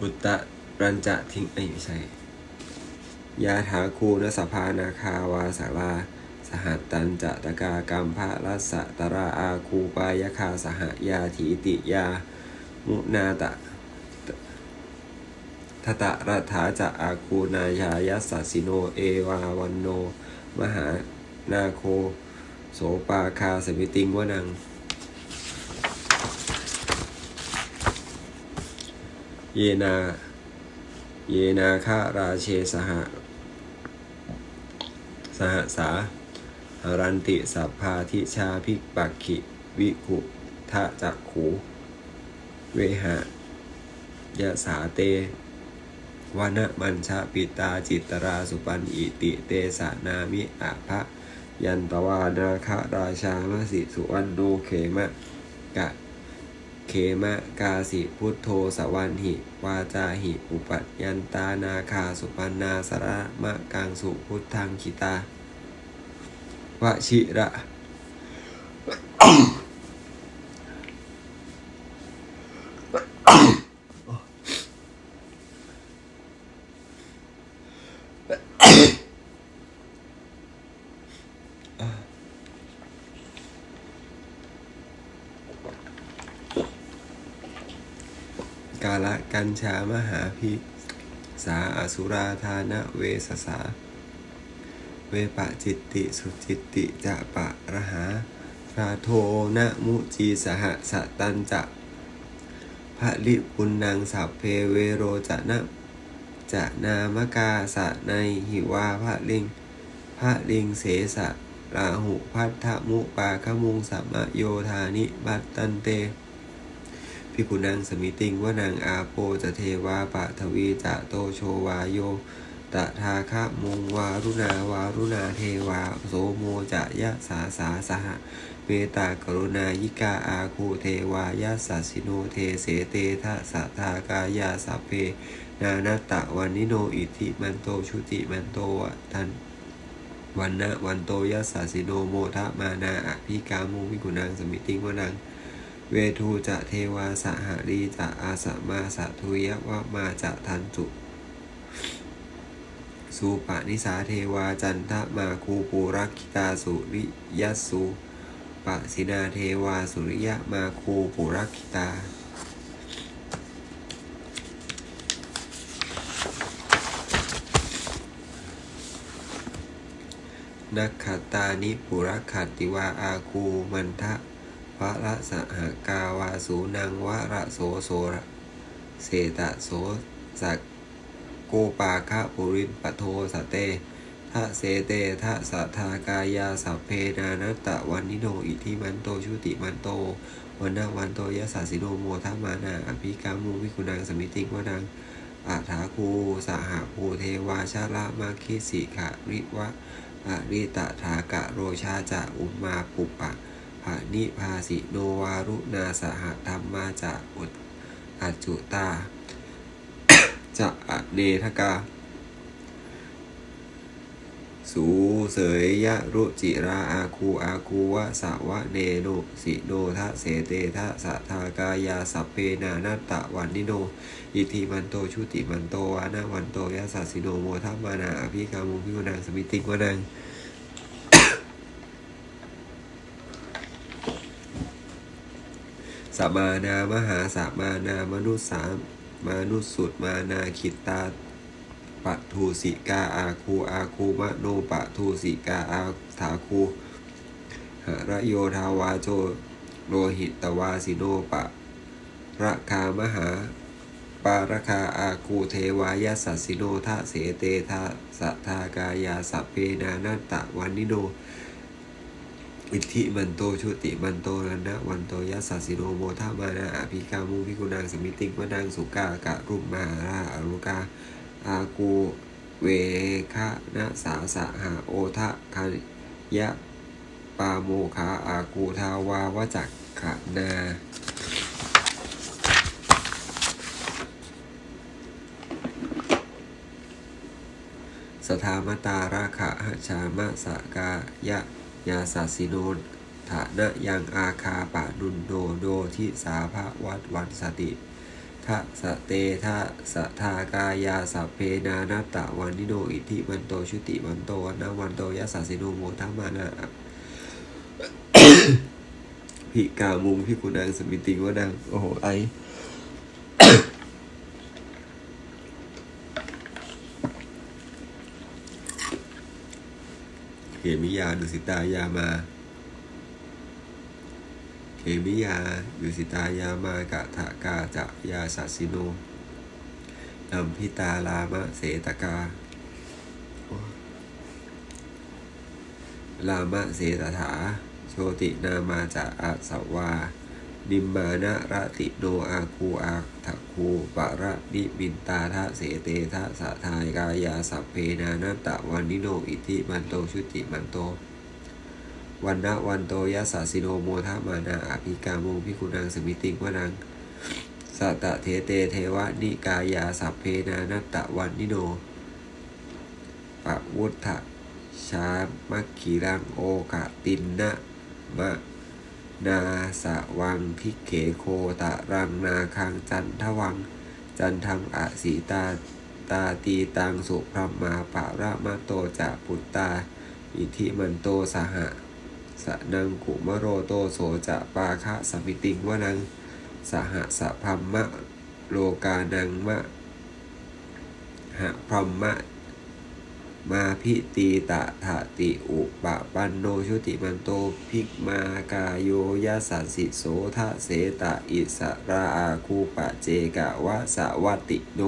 อุตตรัญจะทิ้งไม่ใช่ ยาถาคูนสภานาคาวาสาราสหัตตันจะตะกากรรมภะรัสสะตราอาคูปายคาสหยาถีติยา มุนาตะทตะรัฐาจะอาคูนายายัสสสิโน เอวาวันโน มหานาโค โสปาคาสมิติงวนัง เยนา เยนาคาราเชสหะสหสาหรันติสัพพาทิชาภิกปักขิวิกุทะจักขูเวหะยะสาเตวานะมัญชาปิตาจิตตราสุปันอิติเตสานามิอาภะยันตวานาคราชามสิสุวรรณโนเขมะกะ เขมะกาสิพุทโธสวรรหิ วาจาหิ อุปัยันตานาคาสุปันนาสระมะกังสุพุทธังคิตาวชิระ กาละกั ญชามหาภิกษาอสุราธานะเวสสา เวปะจิตติสุจิตติจะปะระหาพระโทนะมุจีสหสตันจะพระลิปุณนังสัพเพเวโรจะนะจะนามกาสะในหิวาพระลิง พระลิงเสสะราหุพัทธมุปาคมุงสัมมโยธานิบัตตันเต พิกุนังสมิติงว่านังอาโปจะเทวาปะทวีจะโตโชวาโยตะทาคะมุงวารุณาวารุณาเทวาโสโมจะยะสาสาสหะเมตตากรุณายิกาอาคูเทวายะสัสิโนเทเสเตทะสะทากายาสัพเพ นานาตะวันนิโนอิทิมันโตชุติมันโตวะทันวันนะวันโตยัสสะสิโนโมทะมานาอภิกามุวิกุนังสมิติวนัง เวทูจะเทวาสหรีจะอาสมาสะทุยวะมาจะทันจุสุปะนิสาเทวาจันทมาคูปูรักขิตาสุริยัสสุปะสินาเทวาสุริยะมาคูปุรักขิตา นักขตานิปุรักขติวาอาคูมันทะ พระละสหกาวาสูนังวะระโสโสระเสตะโสสักโกปาคะปุรินปะโทสะเตทะเสเตทะสัทากายาสัพเพนานัตตะวันนิโนอิทิมันโตชุติมันโตวันนาวันโตยะสัสิโนโมทะมานาอภิกามุวิกุนังสมิติงวนังอาถาคูสหภูเทวาชาละมาคิสิขะริวะอริตะทากะโรชาจะอุมาปุปะ ภานิภาสิโนวารุนาสหธรรมมาจะอุตอัจจุตา จะอเนทกา สูเสยยะรุจิราอาคูอาคูวะสาวะเนโนสิโนทะเสเตทะสะทากายาสัพเพนานัตะวันนิโน อิทิมันโตชุติมันโตวานาวันโตยะสัสสิโนโมทัมมานาอภิกามุพิวนังสมิติวนัง สมานามหาสมานามนุสามมานุสุดมานาคิตาปะทูสิกาอาคูอาคูมะโนปะทูสิกาอาถาคูหระโยทาวาโจโลหิตวาสิโนปะระคามหาปารคาอาคูเทวายสัสสิโนทะเสเตทะสัทธากายาสัพเพนานัตตะวันนิโน อิทธิมันโตชุติมันโตนันนะวันโตยัสสสิโนโมทามานะอภิกามุพิกุนังสมิติงวนังสุกากะรุมมาราอรุกาอากูเวคะนะสาสะหาโอทะคายะปาโมขาอากูทาวาวจักขะนาสทามตาราคะหชามะสกายะ ยาสัสสิโนฐานะยังอาคาปะนุนโดโดทิสาภะวัดวันสติทะสะเตทะสะทากายาสัพเพนานัตตะวันนิโนอิทิมันโตชุติมันโตวันนะวันโตยัสสสิโนโมทัมมานาพิกามุงพิกุนางสมิติวนังโอ้โหไอ มิยาดุสิตายามา เขมิยาดุสิตายามากะทะกาจะยาสัสิโนนัมพิตาลามะเสตกา ลามะเสตถา โชตินามาจะอาสวา นิมมานะระติโนอาคูอาทะคูปะระนิมินตาทะเสเตทะสะทายกายาสัพเพนานัตตะวันนิโนอิทิมันโตชุติมันโตวันนะวันโตยัสสะสิโนโมทะมานาอภิกาโมพิคุณังสมิติงวนังสัตะเทเตเทวะนิกายาสัพเพนานัตตะวันนิโนปะวุฒะชามัคคีรังโอกะตินนะมะ นาสะวังทิเขโคตะรังนาคังจันทวัง จันทังอสีตาตาตีตังสุพรมาปะระมะโตจะปุตตา อิทิมันโตสหะสะนังกุมโรโตโสจะปาคะสมิติงวนัง สหะสะพัมมะโลกานังมะหะพรมะ มาพิตีตะถะติอุปะปันโนชุติมันโตภิกมากาโยยะสัสสิโสทะเสตะอิสราอาคูปะเจกะวะสะวติโน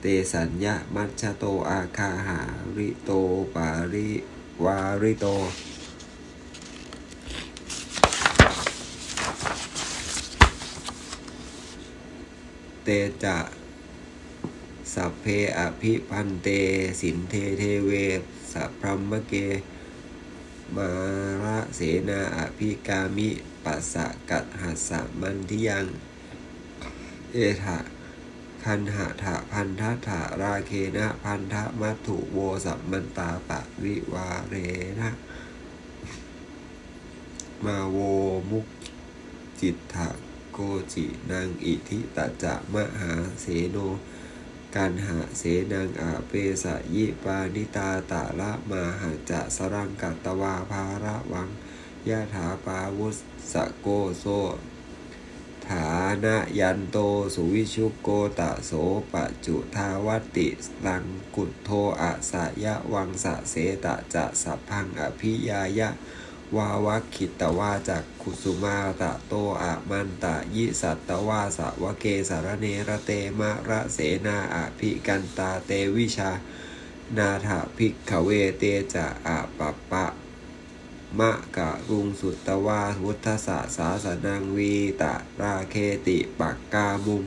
เตสัญญามัชโตอาคาหาริโตปาริวาริโตเตจะ สัพเพอภิพันเต สินเทเทเวสัพพรมเก มาระเสนาอภิกามิปัสสะกัดหัสสะมันทิยัง เอถะคันหะถะพันทะถะราเคนะพันทะมัตถุโวสัมมันตาปะวิวาเรนะมาโวมุกจิตถะโกจินางอิทิตจะมหาเสโน กันหาเสนังอาเปสะยิปานิตาตาละมาหาจะสรังกัตวาภาระวังยะถาปาวุสะโกโซฐานะยันโตสุวิชุโกตะโสปะจุทาวติลังกุโทอะสะยะวังสะเสตะจะสัพพังอภิยายะ วาวัคคิตวาจากคุสุมาตะโตอะมันตะยิสัตตวาสวะเกสารเนระเตมะระเสนาอะภิกันตาเตวิชา นาถภิกขเวเตจะอะปะปะมะกะรุงสุตตวาวุฒสะสาสนังวีตะราเคติปักกามุง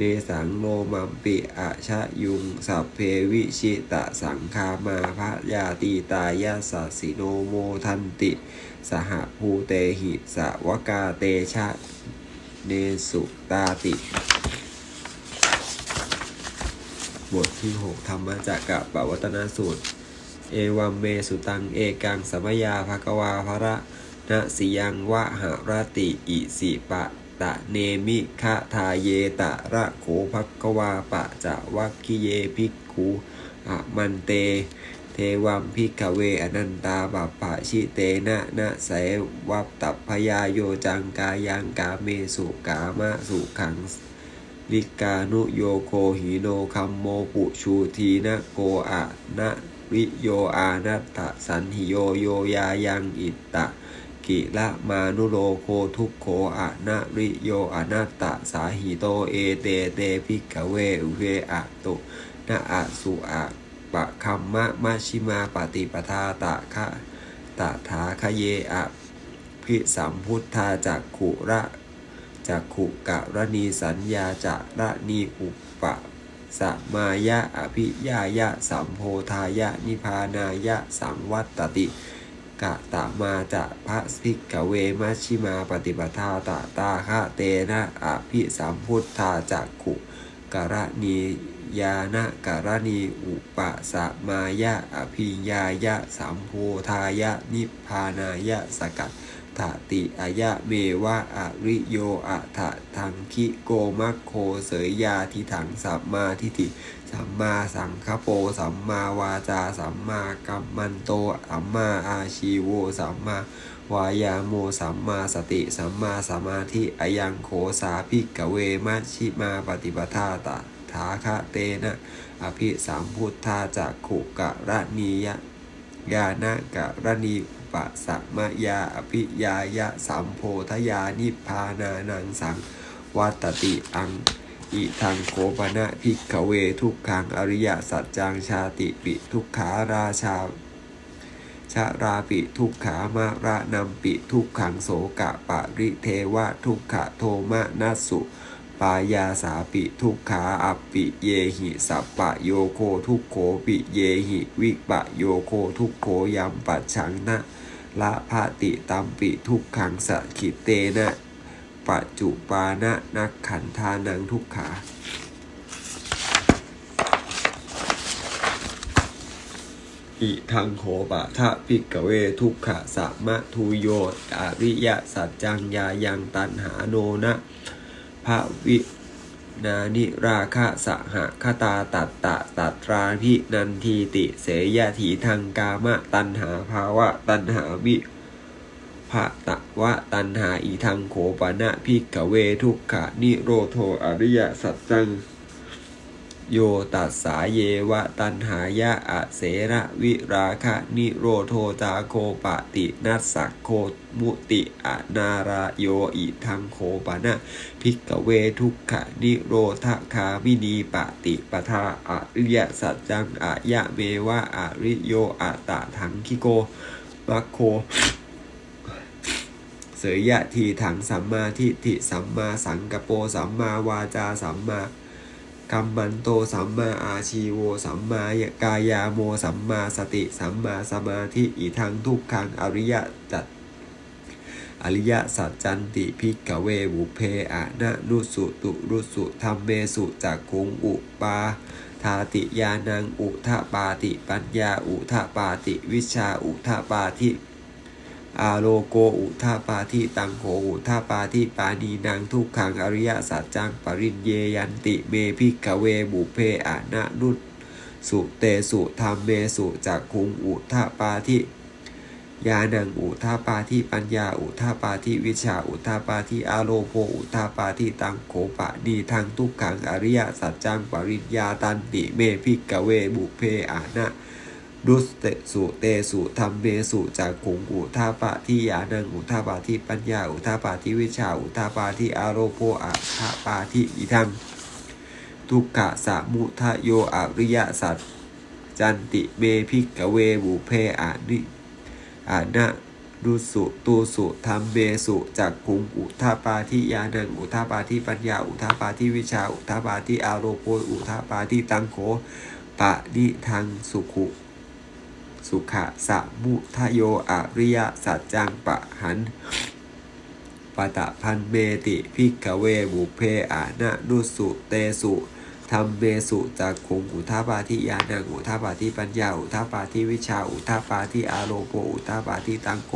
เนสังโลมัมปิอะชะยุง สัพเพวิชิตะสังคามาพะยาตีตายาสัสสิโนโมทันติ สหภูเตหิสวกาเตชะเนสุตาติ บทที่ 6 ธรรมจักกะปวัตนสูตร เอวัมเมสุตัง เอกังสมยาภควาภระนะสิยังวะหรติอิสิปะ ตะเนมิคะทาเยตะระโขภควาปะจะวัคคิเยภิกขุอะมันเต เทวัมพิกเวอนันตาบัพะชิเตนะนะไสวัปตัพพยาโยจังกายังกาเมสุกามะสุขังลิกานุโยโคหิโนคัมโมปุชูทีนะโกอะนะวิโยอานัตตะสันหิโยโยยายังอิตตะ กิละมานุโลโคทุกโขอะนะริโยอนัตะสาหิโตเอเตเตภิกเวอุเวอะตุนะอะสุอะปะคัมมะมะชิมาปฏิปทาตะคะตะถาคะเยอะพิสัมพุทธาจักขุระจักขุกะระนีสัญญาจะระนีอุปะสมายะอภิยายะสัมโพธายะนิพพานายะสังวัตติ กะตะมาจะพระสิกเวมัชิมาปฏิปทาตะตาคะเตนะอภิสัมพุทธาจักขุกระนียานะกระนีอุปสมายะอภิยายะสัมโพธายะนิพพานายะสกัด ถติอายะเมวะอริโยอะทะทังคิโกมัคโคเสยยาทิถังสัมมาทิฏฐิสัมมาสังคโปสัมมาวาจาสัมมากัมมันโตสัมมาอาชีโวสัมมาวายาโมสัมมาสติสัมมาสมาธิอายังโขสาภิกเวมัชชิมาปฏิปทาตาถาคะเตนะอภิสามพุทธาจักขุกะระนียะยานะกะระนี ปะสัมมยาอภิยายะสัมโพธยานิพานานังสังวัตติอังอิทังโคปนะพิกเวทุกขังอริยสัจจังชาติปิทุกขาราชาชาราปิทุกขามาระนำปิทุกขังโสกะปะริเทวะทุกขะโทมะนัสสุปายาสาปิทุกขาอัปปิเยหิสัปปะโยโคทุกโขปิเยหิวิปะโยโคทุกโขยัมปัจฉังนะ ละภาติตัมปิทุกขังสะขิเตนะปัจจุปานะนักขันธานังทุกขาอิทังโขปะทะพิกเวทุกขะสัมมะทุโยอริยะสัจจังยายังตันหาโนนะภะวิ นานิราคะสหคตาตัตตะตัตราพินันทีติเสยถีทางกามะตันหาภาวะตันหาวิภะตะวะตันหาอีทังโขปนะพิกเวทุกขะนิโรโทอริยสัจจัง โยตัสสาเยวะตันหายะอะเสระวิราคะนิโรโทจาโคปะตินัสสักโคมุติอะนาราโยอิทังโคปะนะพิกเวทุกขะนิโรธคามินีปะติปทาอริยสัจจังอะยะเมวะอะริโยอะตะทังคิโกมัคโคเสยยะทีถังสัมมาทิฏฐิสัมมาสังกปรสัมมาวาจาสัมมา กัมมันโตสัมมาอาชีโวสัมมากายาโมสัมมาสติ สัมมาสมาธิอีทังทุกขังอริยจัตอริยสัจจันติพิกเวบุเพอะนะนุสุตุรุสุธรรมเมสุจักคุงอุปาทาติยานังอุทปาติ ปัญญาอุทปาติ วิชาอุทปาทิ อาโลโกอุทาปาทิตังโขอุทาปาทิปานีนางทุกขังอริยสัจจังปรินเยยันติเมพิกเวบุเพอานะนุตสุเตสุธรรมเมสุจักคุงอุทาปาทิยานังอุทาปาทิปัญญาอุทาปาทิวิชาอุทาปาทิอาโลโกอุทาปาทิตังโขปะนีทางทุกขังอริยสัจจังปริญญาตันติเมพิกเวบุเพอานะ ดุสเตสุเตสุธรรมเมสุจากขุงอุทาปะที่ยานังอุทาปะที่ปัญญาอุทาปะที่วิชาอุทาปะที่อารโรโพอะทาปะที่อีทังทุกขะสะมุทะโยอริยสัจจันติเมพิกเวบุเพอานิอานะดุสุตูสุธรรมเมสุจากขุงอุทาปาทิยานังอุทาปาทิปัญญาอุทาปาทิวิชาอุทาปาทิอารโรโพอุทาปาทิตังโขปะนิทังสุขุ สุขะสะมุทโยอริยสัจจังปะหันปะตะพันเมติพิกเวบุเพอานะนุสุเตสุธรรมเมสุจากคงอุทาปาทิยานังอุทาปาทิปัญญาอุทาปาทิวิชาอุทาปาทิอาโลโปอุทาปาทิตังโก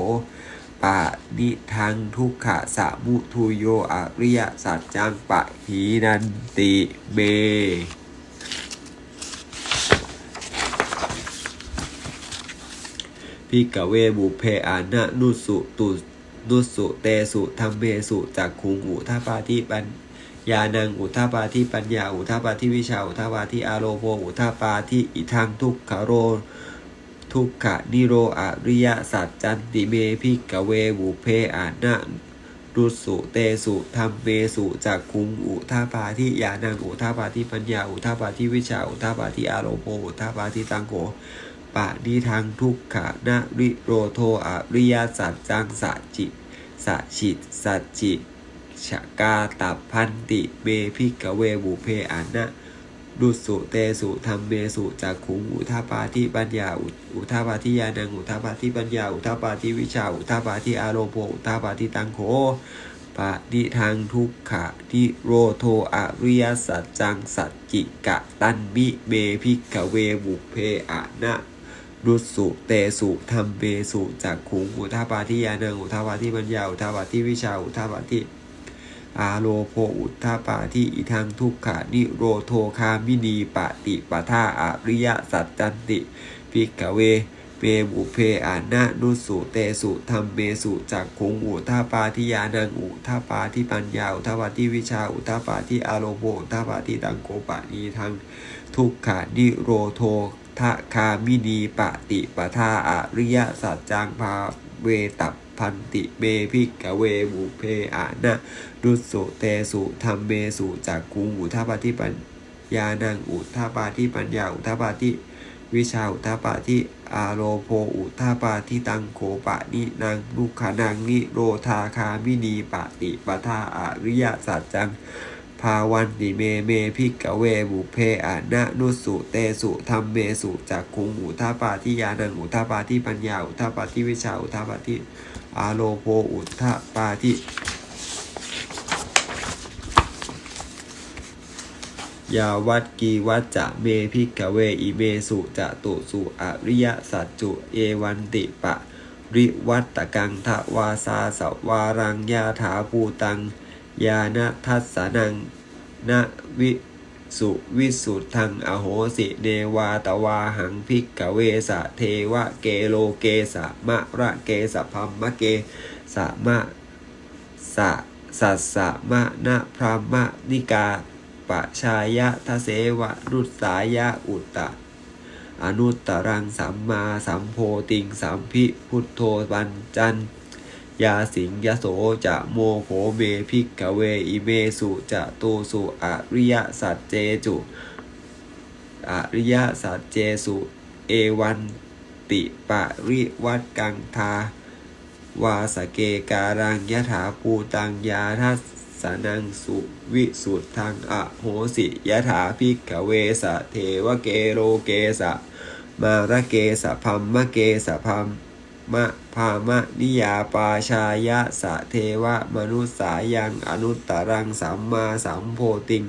ปะนิทังทุกขะสะมุทุโยอริยสัจจังปะหีนันติเม พิกเวบุเพอานะนุสุตุนุสุเตสุธรรมเมสุจากคุงอุทาปาทิปัญญานังอุทาปาทิปัญญาอุทาปาทิวิชาอุทาปาทิอาโลโภอุทาปาทิอิทังทุกขโร ทุกขะนิโรอริยสัจจันติเมพิกเวบุเพอานะรุสุเตสุธรรมเมสุจากคุงอุทาปาทิยานังอุทาปาทิปัญญาอุทาปาทิวิชาอุทาปาทิอาโลโภอุทาปาทิตังโก ปะนิทังทุกขะนะริโรโทอริยสัจจังสัจจิสัจฉิตสัจจิชะกาตับพันติเมพิกเวบุเพอานะดุสุเตสุธรรมเมสุจากขุงอุทาปาทิปัญญาอุทาปาทิยานังอุทาปาทิปัญญาอุทาปาทิวิชาอุทาปาทิอารมโปอุทาปาทิตังโขปะนิทังทุกขะนิโรโทอริยสัจจังสัจจิกะตันมิเมพิกเวบุเพอานะ รนุสุเตสุธรรมเมสุจักขุงอุทาปาทิยานังอุทาปาทิปัญญาอุทาปาทิวิชาอุทาปาทิอาโลโพอุทาปาทิอิทังทุกขานิโรโทคามินีปะติปะทาอริยสัจจันติภิกเวเปบุเพอานะนุสุเตสุธรรมเมสุจักขุงอุทาปาทิยานังอุทาปาทิปัญญาอุทาปาทิวิชาอุทาปาทิอาโลโพอุทาปาทิตังโกปะนีทังทุกขานิโรโท ทะคามินีปะติปะทาอริยสัจจังภาเวตับพันติเมพิกเวบุเพอานะดุสโสเตสุธรรมเมสุจากกุงอุทาปาทิปัญญานังอุทาปาทิปัญญาอุทาปาทิวิชาอุทาปาทิอาโลโพอุทาปาทิตังโคปะนินางลุขานังนิโรธาคามินีปะติปะทาอริยสัจจัง ภาวันติเมเมพิกเวบุเพอานะนุสุเตสุธรรมเมสุจากคุงอุทาปาทิยานังอุทาปาทิปัญญาอุทาปาทิวิชาอุทาปาทิอาโลโพอุทาปาทิยาวัดกีวัจจะเมพิกเวอิเมสุจะตุสุอริยสัจจุเอวันติปะ ริวัตตะกังทวาสาสวารังยาถาภูตัง ยาณทัสสนังนะวิสุวิสุทธังอโหสิเนวาตวาหังพิกเวสะเทวะเกโลเกสะมะระเกสะพัมมะเกสะมะสะสัสสะมะนะพรามะนิกาปะชายะทะเสวะนุสสายะอุตตะ อนุตตรังสัมมาสัมโพติงสัมพิพุทโธปัญจัน ยาสิงยโสจะโมโหเมพิกเวอิเมสุจะตูสุอริยสัจเจจุอริยสัจเจสุเอวันติปะริวัตกังทาวาสเกการังยถาภูตังยาทัสสนังสุวิสุทธังอโหสิยถาพิกเวสะเทวเกโรเกสะมารเกสะพัมมะเกสะพัม มะพามะนิยาปาชายะสะเทวะ มนุสสายังอนุตตรังสัมมาสัมโพติง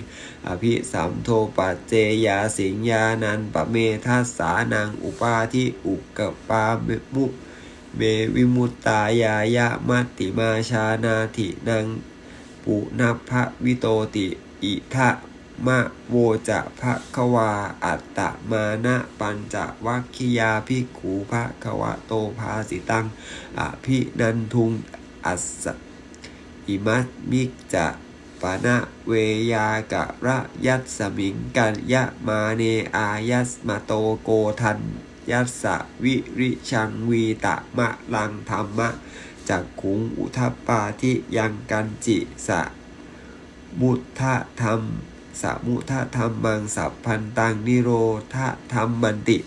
อภิสัมโทปัจเจยาสิงยานันปะเมทัสสานังอุปาทิอุกกปาเมมุเมวิมุตตายายะมัตติมาชานาทินังปุณพะวิโตติอิทะ มะโวจะภะควาอัตตะมานะปัญจวัคคิยาภิกขูภะควะโตภาสิตังอภินันทุงอัสสอิมัสมิกจะปะนะเวยากะระยัสสมิงกันยะมาเนอายัสมาโตโกทันยัสสวิริชังวีตะมะลังธรรมะจักขุงอุทัปปาทิยังกันจิสะมุทะธรรม สมุทะธรรมังสัพพันตังนิโรธะธรรมบันติ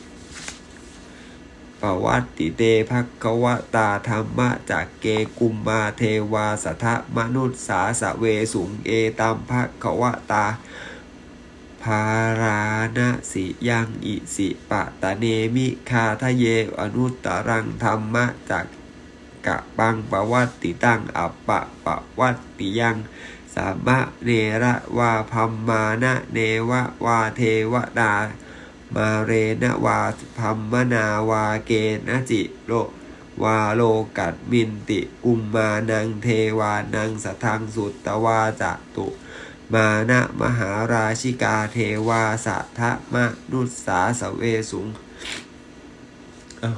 ปวัตติเตภคววตาธรรมะจากเกกุมมาเทวาสัทะมนุษสาสเวสุงเอตัมภควตาภาราณสิยังอิสิปะตะเนมิคาทะเยอนุตตรังธรรมะจากกะปังปวัตติตังอัปปะปวัตติยัง สามะเนระวาพัมมานะเนวะวาเทวดา มาเรนะวาพัมมนาวาเกนะจิโลวาโลกัดมินติกุมมานังเทวานังสทังสุตตวาจตุ มานะมหาราชิกาเทวาสัทธมนุสสาสเวสุงเอา